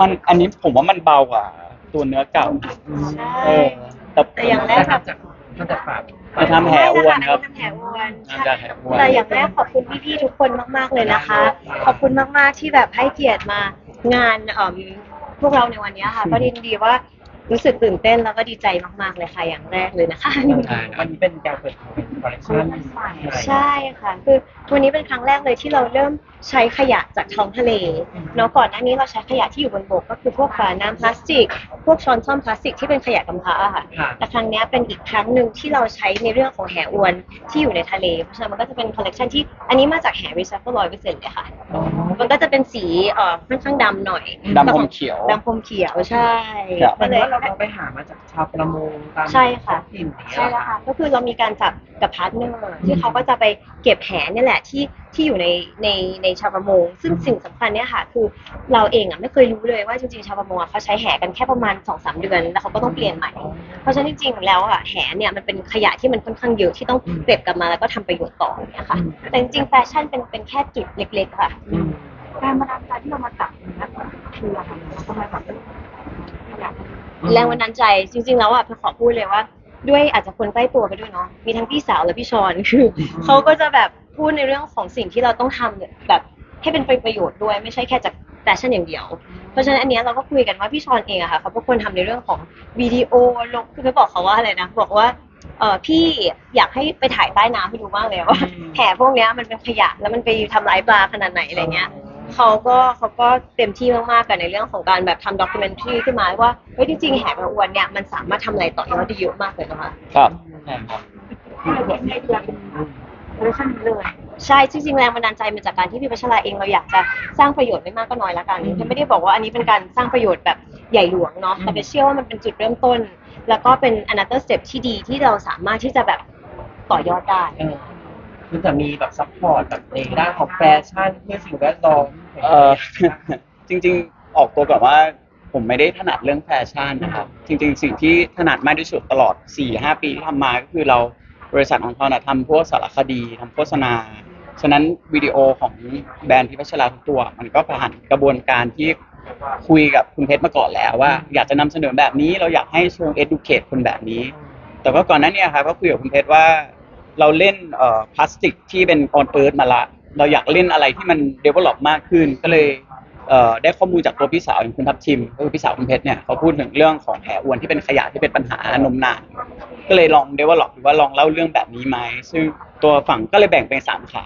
มันอันนี้ผมว่ามันเบากว่าตัวเนื้อเก่าใช่เออแต่แต่อย่างแรกแบบจากมาจากฝากไปทำแผลอ้วนครับทำแผลอ้วนทำแผลอ้วนแต่อย่างแรกขอบคุณพี่ๆทุกคนมากๆเลยนะคะ ขอบคุณมากๆที่แบบให้เกียรติมางานเอ่อพวกเราในวันนี้ค่ะ ก็ดีดีว่ารู้สึกตื่นเต้นแล้วก็ดีใจมากๆเลยค่ะอย่างแรกเลยนะคะใช่ครับวันนี้เป็นการเปิดตัวเป็นคอลเลคชั่นใช่ค่ะ คือวันนี้เป็นครั้งแรกเลยที่เราเริ่มใช้ขยะจากท้องทะเลเนาะก่อนหน้านี้เราใช้ขยะที่อยู่บนบกก็คือพวกฝาน้ำพลาสติก พวกช้อนส้อมพลาสติกที่เป็นขยะกำพร้าอะค่ะค่ะแต่ครั้งเนี้ยเป็นอีกครั้งหนึ่งที่เราใช้ในเรื่องของแหอวนที่อยู่ในทะเลเพราะฉะนั้นมันก็จะเป็นคอลเลกชันที่อันนี้มาจากแหรีไซเคิลร้อยเปอร์เซ็นต์เลยค่ะมันก็จะเป็นสีเอ่อค่อนข้างดำหน่อยดำอมเขียวดำพรมเขียวใช่ครับมัก็นเลยว่าเราเราไปหามาจากชาวประมงตามใช่ค่ะท้องถิ่นอย่างเงี้ยใช่แล้วค่ะก็คือเรามีการจับกับพาร์ทเนอร์ที่เขาก็จะไปเก็บแหนี่แหละที่ที่อยู่ในในในชาวประมง ซึ่งสิ่งสำคัญเนี่ยค่ะ คือเราเองอะไม่เคยรู้เลยว่าจริงๆชาวประมงอะเขาใช้แหกันแค่ประมาณ2อสเดือนแล้วเขาก็ต้องเปลี่ยนใหม่ เพราะฉะนั้นจริงๆแล้วอะแหเนี่ยมันเป็นขยะที่มันค่อนข้างเยอะที่ต้องเก็บกลับมาแล้วก็ทำประโยชน์ต่ออย่างเนี่ยค่ะ แต่จริงๆแฟชั่นเป็นเป็นแค่จุดเล็ก ๆ ค่ะอืมแรงบันดาลใจที่เรามาจับเนี้ยคืออะไรเราทำไมแบบอยากแรงบันดาลใจจริง ๆ แล้วอะขอพูดเลยว่า ด้วยอาจจะคนใกล้ตัวไปด้วยเนาะมีทั้งพี่สาวและพี่ชอนคือเขาก็จะแบบ พูดในเรื่องของสิ่งที่เราต้องทำเนี่ยแบบให้เป็นประโยชน์ด้วยไม่ใช่แค่จากแฟชั่นอย่างเดียว เพราะฉะนั้นอันเนี้ยเราก็คุยกันว่าพี่ชอนเองอะค่ะเขาเป็นคนทำในเรื่องของวิดีโอลงคือไปบอกเขาว่าอะไรนะบอกว่าเออพี่อยากให้ไปถ่ายใต้น้ำให้ดูมากเลยว่าแห่พวกเนี้ยมันเป็นขยะแล้วมันไปทำร้ายปลาขนาดไหนอะไรเงี้ยเขาก็เขาก็เต็มที่มากๆกันในเรื่องของการแบบทำด็อกิเมนทรีขึ้นมาว่าเฮ้ยจริงๆแหกระอวนเนี่ยมันสามารถทำอะไรต่อยอดได้เยอะมากเลยนะคะครับ ใช่ครับ ในเดือนคอลเลคชั่นนี้เลย ใช่จริงๆแรงบันดาลใจมาจากการที่พี่พัชราเองเราอยากจะสร้างประโยชน์ไม่มากก็น้อยละกันฉันไม่ได้บอกว่าอันนี้เป็นการสร้างประโยชน์แบบใหญ่หลวงเนาะแต่เป็นเชื่อว่ามันเป็นจุดเริ่มต้น แล้วก็เป็น another step ที่ดีที่เราสามารถที่จะแบบต่อยอดได้เออคือจะมีแบบซัพพอร์ตแบบในด้านของแฟชั่นเพื่อสิ่งแวดล้อมเออจริง ๆ ออกตัวก่อนว่าผมไม่ได้ถนัดเรื่องแฟชั่นนะครับ จริง ๆ สิ่งที่ถนัดมากที่สุดตลอด4-5ปีที่ทำมาก็คือเรา บริษัทของเราน่ะทำพวกสารคดีทำโฆษณา ฉะนั้นวิดีโอของแบรนด์พิพัชราทุกตัว มันก็ผ่านกระบวนการที่คุยกับคุณเพชรมาก่อนแล้วว่า อยากจะนำเสนอแบบนี้เราอยากให้เชิง educate คนแบบนี้ แต่ว่าก่อนหนั้นเนี่ยครับก็คุยกับคุณเพชรว่า เราเล่นพลาสติกที่เป็นออนเอิร์ธมาละ เราอยากเล่นอะไรที่มันเดเวลลอปมากขึ้นก็เลย ได้ข้อมูลจากตัวพี่สาวอย่างคุณทัพทิมก็คือพี่สาวคุณเพชรเนี่ยเขาพูดถึงเรื่องของแผลอ้วนที่เป็นขยะที่เป็นปัญหานมนาน ก็เลยลองเดเวลลอปดูว่าลองเล่าเรื่องแบบนี้ไหมซึ่งตัวฝั่งก็เลยแบ่งเป็นสามขา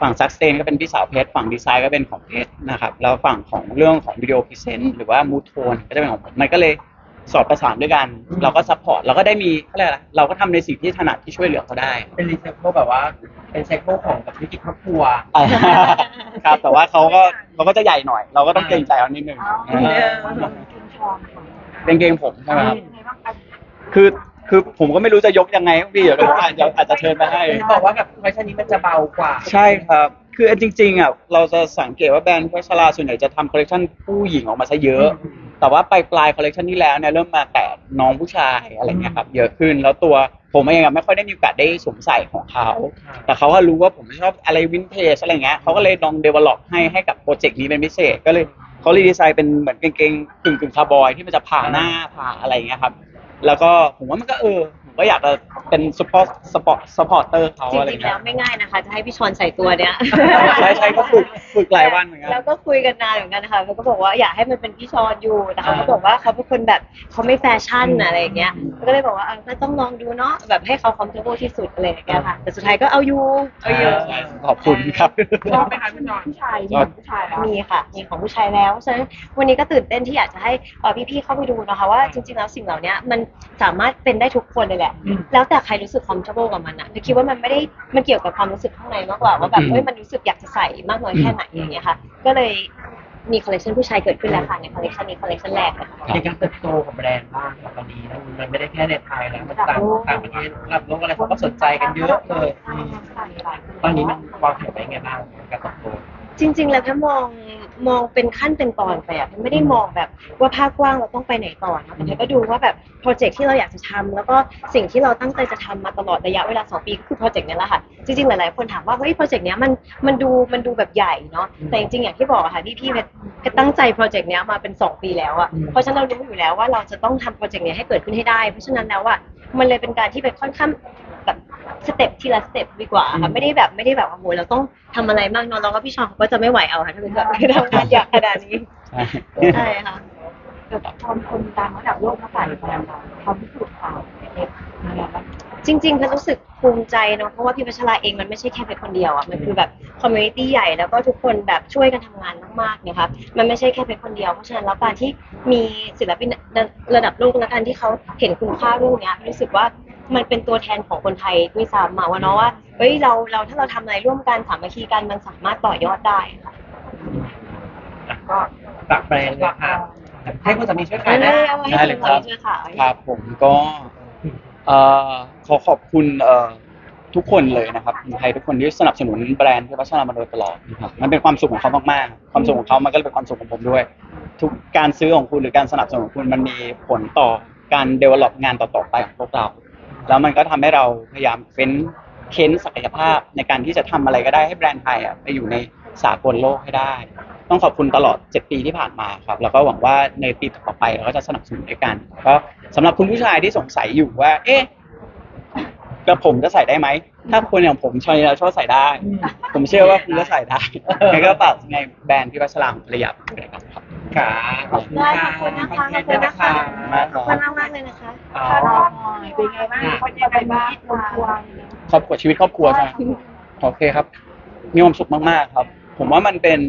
ฝั่งซักเซนก็เป็นพี่สาวเพชรฝั่งดีไซน์ก็เป็นของเพชรนะครับแล้วฝั่งของเรื่องของวิดีโอพรีเซนต์หรือว่ามูทโทนก็จะเป็นของผมมันก็เลย สอบประสานด้วยกันเราก็ซัพพอร์ตเราก็ได้มีเขาเรียกอะไรเราก็ทำในสิ่งที่ถนัดที่ช่วยเหลือเขาได้ เป็นรีไซเคิลแบบว่า เป็นไซเคิลของกับธุรกิจครอบครัว อ่าครับ แต่ว่าเขาก็เขาก็จะใหญ่หน่อย เราก็ต้องเกรงใจเขานิดนึงอ๋ออ่ากินทองค่ะเป็นเกงผมใช่ไหมครับเป็นไงบ้างคะคือคือผมก็ไม่รู้จะยกยังไงพี่เดี๋ยวอาจจะอาจจะเชิญมาให้ เห็นบอกว่ากับคอลเลคชั่นนี้มันจะเบากว่า ใช่ครับ คือจริงๆอะเราจะสังเกตว่าแบรนด์พัชราส่วนใหญ่จะทำคอลเลคชันผู้หญิงออกมาซะเยอะ แต่ว่าปลายปลายคอลเลคชันที่แล้วเนี่ยเริ่มมาแต่น้องผู้ชายอะไรเงี้ยครับเยอะขึ้นแล้วตัวผมเองอะไม่ค่อยได้มีโอกาสได้สวมใส่ของเขา แต่เขาก็รู้ว่าผมชอบอะไรวินเทจอะไรเงี้ยเขาก็เลยลองเดเวล็อปให้ให้กับโปรเจกต์นี้เป็นพิเศษ ก็เลยเขาเลยดีไซน์เป็นเหมือนกางเกงกึ่งกึ่งคาร์บอยที่มันจะผ่าหน้าผ่าอะไรเงี้ยครับ แล้วก็ผมว่ามันก็เออ ผมก็อยากจะเป็นสปอร์ตสปอร์ตสปอร์เตอร์เขาจอะไรริงๆเงี้แล้ยวไม่ง่ายนะคะ จะให้พี่ชอนใส่ตัวเนี้ยใช่ใช่ก็ฝึกฝึกหลายวันเหมือนกัน แล้วก็คุยกันนานเหมือนกันนะคะเขาก็บอกว่าอยากให้มันเป็นพี่ชอนอยู่แต่เขาก็บอกว่าเขาเป็นคนแบบเขาไม่แฟชั่นอะไรอย่างเงี้ยก็เลยบอกว่าเออก็ต้องลองดูเนาะแบบให้เขาคอมฟอร์ทที่สุดอะไรอย่างเงี้ยค่ะแต่สุดท้ายก็เอาอยู่เอาอยู่ใช่ขอบคุณครับ ชอบไหมคะพี่น้องผู้ชายมีผู้ชายแล้ว มีค่ะ มีของผู้ชายแล้วฉะนั้นวันนี้ก็ตื่นเต้นที่อยากจะให้เอ่อพี่ๆเข้าไปดูนะคะว่าจริงๆแล้วสิ่งเหล่านี้มันสามารถเป็นได้ทุกคนเลยแหละอืมแล้วแต่ใครรู้สึก comfortable กับมันอะคือคิดว่ามันไม่ได้มันเกี่ยวกับความรู้สึกข้างในมากกว่าว่าแบบอืมเฮ้ยมันรู้สึกอยากจะใส่มากน้อยแค่ไหนอย่างเงี้ยค่ะ ก็เลยมีคอลเลคชันผู้ชายเกิดขึ้นแล้วค่ะในคอลเลคชันนี้คอลเลคชันแรกเลยค่ะในการเติบโตของแบรนด์บ้างครับตอนนี้นะมันไม่ได้แค่ในไทยแล้วมันต่างต่างประเทศระดับโลกอะไรเขาก็สนใจกันเยอะเลยอืมตอนนี้มันวางแผนไว้ไงบ้างการเติบโต จริง ๆ แล้วแพทมองมองเป็นขั้นเป็นตอนไปอะไม่ได้มองแบบว่าภาพกว้างเราต้องไปไหนต่อนะแต่ก็ดูว่าแบบโปรเจกต์ที่เราอยากจะทำแล้วก็สิ่งที่เราตั้งใจจะทำมาตลอดระยะเวลาสองปีก็คือโปรเจกต์นี้แหละค่ะจริงๆหลายๆคนถามว่าเฮ้ยโปรเจกต์เนี้ยมันมันดูมันดูแบบใหญ่เนาะแต่จริงๆอย่างที่บอกอะค่ะที่พี่เพชรเพชรตั้งใจโปรเจกต์เนี้ยมาเป็นสองปีแล้วอะเพราะฉะนั้นเรารู้อยู่แล้วว่าเราจะต้องทำโปรเจกต์เนี้ยให้เกิดขึ้นให้ได้ เพราะฉะนั้นแล้วอะมันเลยเป็นการที่เป็นค่อนข้างแบบ สเต็ปทีละสเต็ปดีกว่าค่ะไม่ได้แบบไม่ได้แบบว่าโหเราต้องทำอะไรมากเนอะแล้วก็พี่ชองเขาก็จะไม่ไหวเอาค่ะถ้าเป็นแบบทำงานอยากขนาดนี้ใช่ ใช่ค่ะแต่พอคนดังระดับโลกมาใส่แบรนด์เราเขาพิสูจน์ความเอ็กซ์อะไรแบบจริงๆเพชรรู้สึกภูมิใจเนาะเพราะว่าพี่พัชราเองมันไม่ใช่แค่เพชรคนเดียวอะมันคือแบบคอมมูนิตี้ใหญ่แล้วก็ทุกคนแบบช่วยกันทำงานมากๆนะคะมันไม่ใช่แค่เพชรคนเดียวเพราะฉะนั้นแล้วการที่มีศิลปินระดับโลกและการที่เขาเห็นคุณค่าเรื่องเนี้ยรู้สึกว่า มันเป็นตัวแทนของคนไทยด้วยซ้ำมาว่าเนาะว่าเฮ้ยเราเราถ้าเราทำอะไรร่วมกันสามัคคีกันมันสามารถต่อยอดได้ค่ะอะก็ฝากแบรนด์เลยค่ะให้คุณสามีช่วยเอขายนะอเอาไว้ให้คุณสามีช่วยขายครับผมก็เอ่อขอขอบคุณเอ่อทุกคนเลยนะครับคนไทยทุกคนที่สนับสนุนแบรนด์ที่พัฒนามาโดยตลอดนะครับมันเป็นความสุขของเขามากๆ ความสุขของเขามันก็เลยเป็นความสุขของผมด้วย ทุกการซื้อของคุณหรือการสนับสนุนของคุณมันมีผลต่อการ develop งานต่อๆไปของพวกเรา แล้วมันก็ทำให้เราพยายามเฟ้นเค้นศักยภาพในการที่จะทำอะไรก็ได้ให้แบรนด์ไทยอะไปอยู่ในสากลโลกให้ได้ ต้องขอบคุณตลอด 7 ปีที่ผ่านมาครับ แล้วก็หวังว่าในปีต่อไปเราก็จะสนับสนุนด้วยกันก็สำหรับคุณผู้ชายที่สงสัยอยู่ว่า เอ๊ะกระผมจะใส่ได้ไหม ถ้าคนอย่างผมชอยเราชอบใส่ได้ ผมเชื่อว่าคุณก็ใส่ได้งั้นก็ฝากในแบรนด์พี่วัชรามภรรยาผมด้วยกันครับ ค่ะขอบคุณได้ค่ะขอบคุณนะคะ ขอบคุณนะคะมากคขรัอบบคุณมากๆเลยนะคะอ๋อถ้ารอบหน่อยเป็นไงบ้างคนยังไงบ้างคนควรครอบครัวชีวิตครอบครัวใช่ไหมโอเคครับ มีความสุขมากๆครับ ผมว่ามันเป็น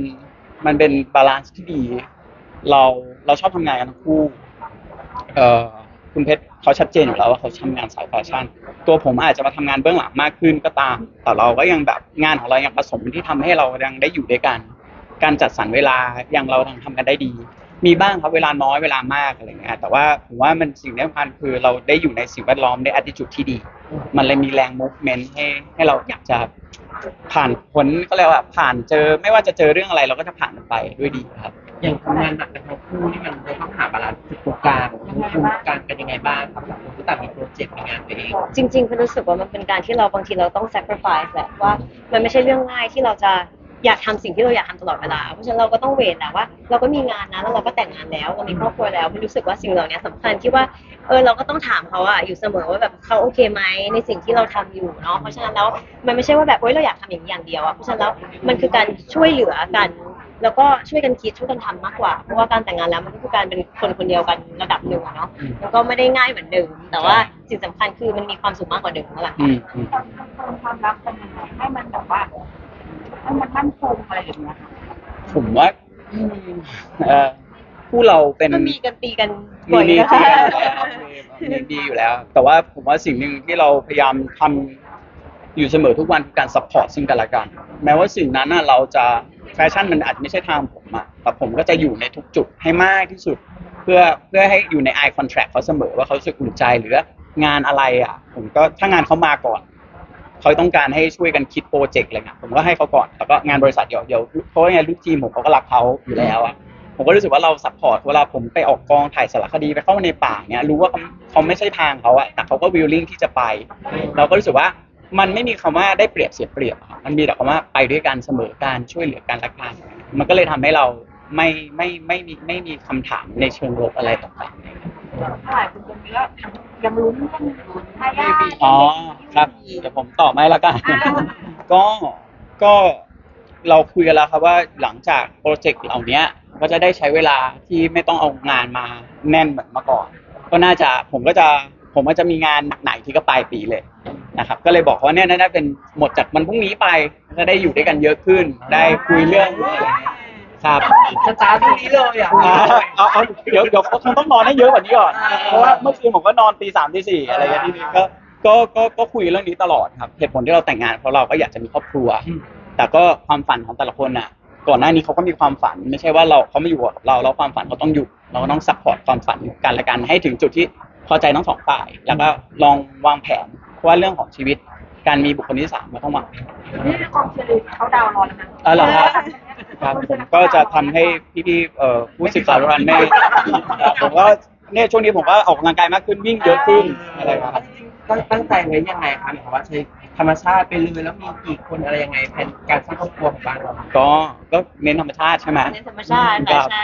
มันเป็นบาลานซ์ที่ดี เราเราชอบทำงานกันทั้งคู่ เอ่อคุณเพชรเขาชัดเจนอยู่แล้วว่าเขาทำงานสายแฟชั่น ตัวผมอาจจะมาทำงานเบื้องหลังมากขึ้นก็ตาม แต่เราก็ยังแบบงานของเรายังผสมที่ทำให้เรายังได้อยู่ด้วยกัน การจัดสรรเวลายังเราทำกันได้ดี มีบ้างครับเวลาน้อยเวลามากอะไรเงี้ยแต่ว่าผมว่ามันสิ่งที่สำคัญคือเราได้อยู่ในสิ่งแวดล้อมได้ attitude ที่ดี มันเลยมีแรง movement ให้ให้เราอยากจะผ่านพ้นก็เรียกว่าผ่านเจอไม่ว่าจะเจอเรื่องอะไรเราก็จะผ่านมันไปด้วยดีครับ อย่างทำงานหนักกันทั้งคู่นี่มันเราต้องหาบาลานซ์จุดตรงกลางทั้งคู่การเป็นยังไงบ้างครับต่างคนก็ต่างมีโปรเจกต์มีงานตัวเองจริงๆเพนรู้สึกว่ามันเป็นการที่เราบางทีเราต้อง sacrifice แหละว่า มันไม่ใช่เรื่องง่ายที่เราจะ อยากทำสิ่งที่เราอยากทำตลอดเวลา เพราะฉะนั้นเราก็ต้องเวทแหละว่า เราก็มีงานนะแล้วเราก็แต่งงานแล้วเรามีครอบครัวแล้วมันรู้สึกว่าสิ่งเหล่านี้สำคัญที่ว่าเออเราก็ต้องถามเขาอะอยู่เสมอว่าแบบเขาโอเคไหมในสิ่งที่เราทำอยู่เนาะเพราะฉะนั้นแล้วมันไม่ใช่ว่าแบบเฮ้ยเราอยากทำอย่างนี้อย่างเดียวอะเพราะฉะนั้นแล้วมันคือการช่วยเหลือกัน แล้วก็ช่วยกันคิดช่วยกันทำมากกว่า เพราะว่าการแต่งงานแล้วมันก็คือการเป็นคนคนเดียวกันระดับหนึ่งอะเนาะมันก็ไม่ได้ง่ายเหมือนเดิมแต่ว่าสิ่งสำคัญคือมันมีความสุขมากกว่าเดิมนั่นแหละอืมอืมตอนเติมความรักกันยังไงให้มันแบบว่า ให้มันมั่นคงอะไรอย่างเงี้ยผมว่าอืมเอ่อผู้เราเป็นก็มีกันตีกันมีบ่อยมีนะที่คะมีดีอยู่แล้ว แต่ว่าผมว่าสิ่งหนึ่งที่เราพยายามทำอยู่เสมอทุกวันคือการซัพพอร์ตซึ่งกันและกัน แม้ว่าสิ่งนั้นน่ะเราจะแฟชั่นมันอาจจะไม่ใช่ทางผมอะแต่ผมก็จะอยู่ในทุกจุดให้มากที่สุด เพื่อเพื่อให้อยู่ใน eye contact เขาเสมอว่าเขารู้สึกอุ่นใจหรือ งานอะไรอะ ผมก็ถ้างานเขามาก่อน เขาต้องการให้ช่วยกันคิดโปรเจกต์อะไรเงี้ยผมก็ให้เขาก่อนแล้วก็งานบริษัทเดี๋ยวเดี๋ยวเพราะว่าไงลูกทีมผมเขาก็รักเขาอยู่แล้วอะผมก็รู้สึกว่าเราซัพพอร์ตเวลาผมไปออกกองถ่ายสารคดีไปเข้ามาในป่าเนี้ยรู้ว่าเขาเขาไม่ใช่ทางเขาอะแต่เขาก็วิลลิ่งที่จะไป เราก็รู้สึกว่ามันไม่มีคำว่าได้เปรียบเสียเปรียบอะมันมีแต่คำว่าไปด้วยกันเสมอการช่วยเหลือกันละกัน มันก็เลยทำให้เรา ไม่ไม่ไม่มีไม่มีคำถามในเชิงลบอะไรต่างๆ หลายคนตรงนี้ก็ยังลุ้นกันลุ้นทายาทอ๋อครับเดี๋ยวผมตอบให้แล้วกัน ก็ก็เราคุยกันแล้วครับว่าหลังจากโปรเจกต์เหล่านี้ก็จะได้ใช้เวลาที่ไม่ต้องเอางานมาแน่นเหมือนเมื่อก่อน ก็น่าจะผมก็จะผมก็จะมีงานหนักไหนที่ก็ปลายปีเลยนะครับ ก็เลยบอกว่าเนี่ยน่าจะเป็นหมดจากวันพรุ่งนี้ไปจะได้อยู่ด้วยกันเยอะขึ้น ได้คุยเรื่อง ครับสตาร์ทตรงนี้เลยอะ อ่าเอาเอาเดี๋ยวเดี๋ยวคงต้องนอนให้เยอะกว่านี้ก่อนเพราะว่าเมื่อคืนผมก็นอนตีสามตีสี่อะไรอย่างเงี้ยทีนี้ก็ก็ก็ก็คุยเรื่องนี้ตลอดครับเหตุผลที่เราแต่งงานเพราะเราก็อยากจะมีครอบครัว แต่ก็ความฝันของแต่ละคนน่ะ ก่อนหน้านี้เขาก็มีความฝัน ไม่ใช่ว่าเราเขามาอยู่กับเราแล้วความฝันเขาต้องอยู่ เราก็ต้องซัพพอร์ตความฝันกันและกันให้ถึงจุดที่พอใจทั้งสองฝ่าย แล้วก็ลองวางแผนเพราะว่าเรื่องของชีวิต การมีบุคคลที่สามมันต้องมานี่กองเชียร์ลีดเขาดาวน์รอแล้วนะอ๋อเหรอครับ ครับผมก็จะทำให้พี่ๆเอ่อผู้ศึกษาวทุกท่านไม่ผมก็เนี่ยช่วงนี้ผมก็ออกกำลังกายมากขึ้นวิ่งเยอะขึ้นอะไรครับตั้งตั้งใจไว้ยังไงคะหมายความว่าใช้ ธรรมชาติไปเลยแล้วมีกี่คนอะไรยังไงแผนการสร้างครอบครัวของบ้านเรา ก็ก็เน้นธรรมชาติใช่ไหม เน้นธรรมชาติครัค่ะบใช่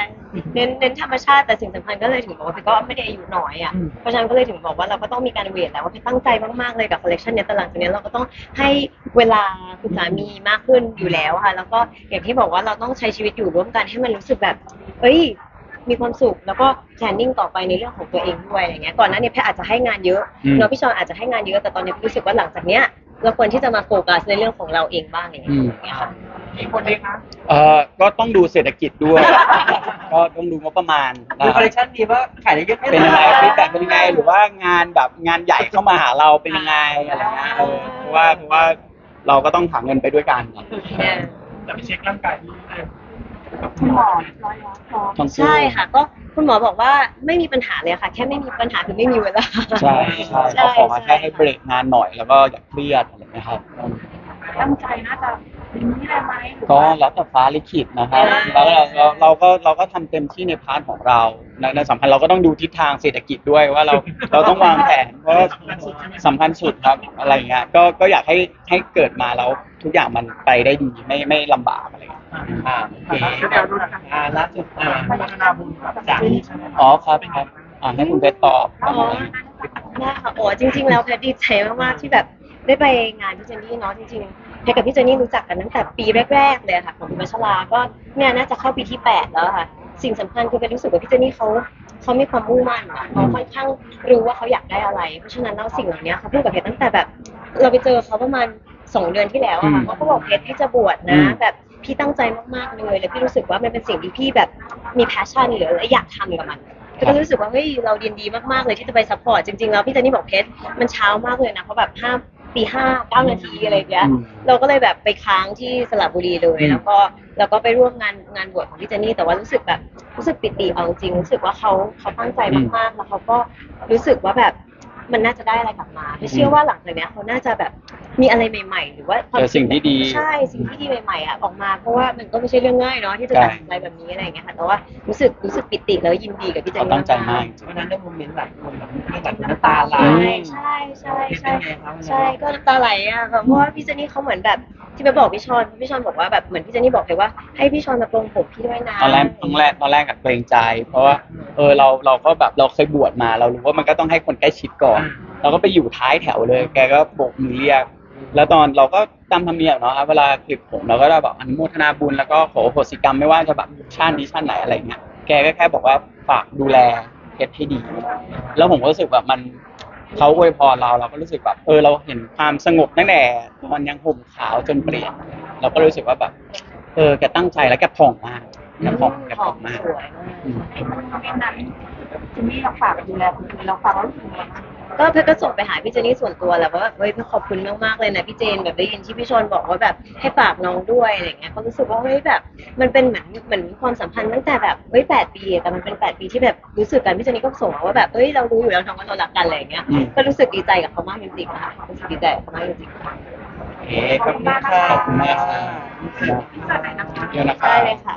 เน้นเน้นธรรมชาติแต่สิ่งสำคัญก็เลยถึงบอกว่าพี่ก็ไม่ได้อายุน้อยอะเพราะฉะนั้นก็เลยถึงบอกว่าเราก็ต้องมีการเวทแล้วว่าพี่ตั้งใจมากๆเลยกับคอลเลคชันเนี้ยแต่หลังจากเนี้ยเราก็ต้องให้เวลาคุณสามีมากขึ้นอยู่แล้วค่ะ แล้วก็อย่างที่บอกว่าเราต้องใช้ชีวิตอยู่ร่วมกันให้มันรู้สึกแบบ เอ้ย มีความสุขแล้วก็ planning ต่อไปในเรื่องของตัวเองด้วยอะไรเงี้ยก่อนหน้านี้แพทย์อาจจะให้งานเยอะอืม เนาะพี่ชอนอาจจะให้งานเยอะแต่ตอนนี้พี่รู้สึกว่าหลังจากเนี้ย เราควรที่จะมาโฟกัสในเรื่องของเราเองบ้างอย่างเงี้ยอย่างเงี้ยค่ะกี่คนเลยคะเอ่อก็ต้องดูเศรษฐกิจด้วย ก็ต้องดูงบประมาณนะดูคคอลเลรับคชันดีว่าขายได้เยอะแค่ไหนเป็นยังไงฟีดแบ็กเป็นยังไงหรือว่างานแบบงานใหญ่เข้ามาหาเราเป็นยังไงอะไรเงี้ยเออเพราะว่าเพราะว่าเราก็ต้องหาเงินไปด้วยกันเนี่ยแต่ไปเช็คร่างกายนี่ เลยคุณหมอร้อยล้านพร้อมทั้งคู่ใช่ค่ะ ก็คุณหมอบอกว่าไม่มีปัญหาเลยค่ะ แค่ไม่มีปัญหาคือไม่มีเวลา ใช่ใช่ใช่เขาขอมาใช่แค่ให้เบรกงานหน่อยแล้วก็อย่าเครียดอะไรเงี้ยครับ ตั้งใจน่าจะ ปีนี้ได้ไหมหรือก็ว่าแล้วแต่ฟ้าลิขิตนะครับแล้วเราเราเราก็เราก็ทำเต็มที่ในพาร์ทของเราในในสำคัญเราก็ต้องดูทิศทางเศรษฐกิจด้วยว่าเราเราต้องวางแผนเพราะสำคัญสุดครับอะไรเงี้ยก็ก็อยากให้ให้เกิดมาแล้วทุกอย่างมันไปได้ดีไม่ไม่ลำบากอะไรเงี้ยอ่าโอเคอ่าล่าสุดอ่าพัฒนาบุญกับจากนี้ใช่ไหมอ๋อครับครับอ่าให้คุณเพชรตอบอ๋อได้ค่ะโอ้จริง ๆ แล้วแพทย์ดีใจมากๆที่แบบ ได้ไปงานพี่เจนนี่เนาะจริงๆแพทย์กับพี่เจนนี่รู้จักกันตั้งแต่ปีแรกๆเลยค่ะของคุณวัชราก็เนี่ยน่าจะเข้าปีที่แปดแล้วค่ะ สิ่งสำคัญคือเป็นรู้สึกว่าพี่เจนนี่เขาเขามีความมุ่งมั่นอะเขาค่อนข้างรู้ว่าเขาอยากได้อะไร เพราะฉะนั้นแล้วสิ่งเหล่านี้เขาพูดกับเพชรตั้งแต่แบบ เราไปเจอเขาประมาณสองเดือนที่แล้วอะค่ะเขาก็บอกเพชรพี่จะบวชนะ แบบพี่ตั้งใจมากๆเลยแล้วพี่รู้สึกว่ามันเป็นสิ่งที่พี่แบบมีแพชชั่นหรืออะไรอยากทำกับมัน ก็รู้สึกว่าเฮ้ยเรายินดีมากๆเลยที่จะไปซัพพอร์ตจริงๆแล้วพี่เจนนี่บอกเพชรมันเช้ามากเลยนะเพราะแบบห้า ปีห้าเก้านาทีอะไรอย่างเงี้ย อืม เราก็เลยแบบไปค้างที่สระบุรีเลยอืมแล้วก็แล้วก็ไปร่วมงานงานบวชของพี่เจนนี่แต่ว่ารู้สึกแบบรู้สึกปิติเอาจริงๆรู้สึกว่าเขาเขาตั้งใจมากๆแล้วเขาก็รู้สึกว่าแบบ มันน่าจะได้อะไรกลับมาพี่เชื่อว่าหลังจากเนี้ยเขาน่าจะแบบมีอะไรใหม่ๆ หรือว่าความเจอสิ่งที่ดีใช่สิ่งที่ดีใหม่ๆอะออกมาเพราะว่ามันก็ไม่ใช่เรื่องง่ายเนาะที่จะตัดสินใจแบบนี้อะไรอย่างเงี้ยค่ะแต่ว่ารู้สึกรู้สึกปิติแล้วยินดีกับพี่เจนเขานี่ตั้งใจมากจริงวันนั้นได้โมเมนต์หลายคนแบบเรื่องแบบน้ำตาไหลใช่ใช่ใช่เป็นใช่ไงครับใช่ก็น้ำตาไหลอะแบบเพราะว่าพี่เจนนี่เขาเหมือนแบบ ที่ไปบอกพี่ชอนพี่ชอนบอกว่าแบบเหมือนพี่เจนนี่บอกเลยว่าให้พี่ชอนมาปรงผมพี่ด้วยนะตอนแรกตอนแรกตอนแรกกับเกรงใจ เพราะว่าเออเราเราก็แบบเราเคยบวชมา เรารู้ว่ามันก็ต้องให้คนใกล้ชิดก่อน เราก็ไปอยู่ท้ายแถวเลย แกก็โบกมือเรียก แล้วตอนเราก็ตามธรรมเนียมเนาะครับเวลาคลิปผมเราก็ได้แบบอนุโมทนาบุญแล้วก็ขอโหสิกรรมไม่ว่าจะแบบชาตินี้ชาติไหนอะไรเงี้ยแกก็แค่บอกว่าฝากดูแลเพชรให้ดี แล้วผมก็รู้สึกแบบมัน เขาอวยพรเราเราก็รู้สึกแบบ เออเราเห็นความสงบตั้งแต่ตอนยังห่มขาวจนเปลี่ยน เราก็รู้สึกว่าแบบ เออแกตั้งใจแล้วแกผ่องมากแกผ่องแกผ่อมงมาก สวยมากอืมไมันเป็นนั้นจิมมี่เราฝากดูแลคนอื่นเราฝากแล้วรู้สึกยังไงบ้างก็เพชรก็ส่งไปหาพี่เจนนี่ส่วนตัวแหละว่าแบบเฮ้ยขอบคุณมากๆเลยนะพี่เจนแบบได้ยินที่พี่ชอนบอกว่าแบบให้ฝากน้องด้วยอะไรเงี้ยก็รู้สึกว่าเฮ้ยแบบ มันเป็นเหมือนเหมือนความสัมพันธ์ตั้งแต่แบบเฮ้ยแปดปีอะแต่มันเป็นแปดปีที่แบบ รู้สึกกันพี่เจนนี่ก็ส่งมาว่าแบบเฮ้ยเรารู้อยู่แล้วน้องว่าเรารักกันอะไรเงี้ยอืมก็รู้สึกดีใจกับเขามากจริงๆนะคะรู้สึกดีใจกับเขามากจริงๆโอเคขอบคุณค่ะขอบคุณมากครับที่สายไหนนะคะเยอะนะคได้รับเลยค่ะ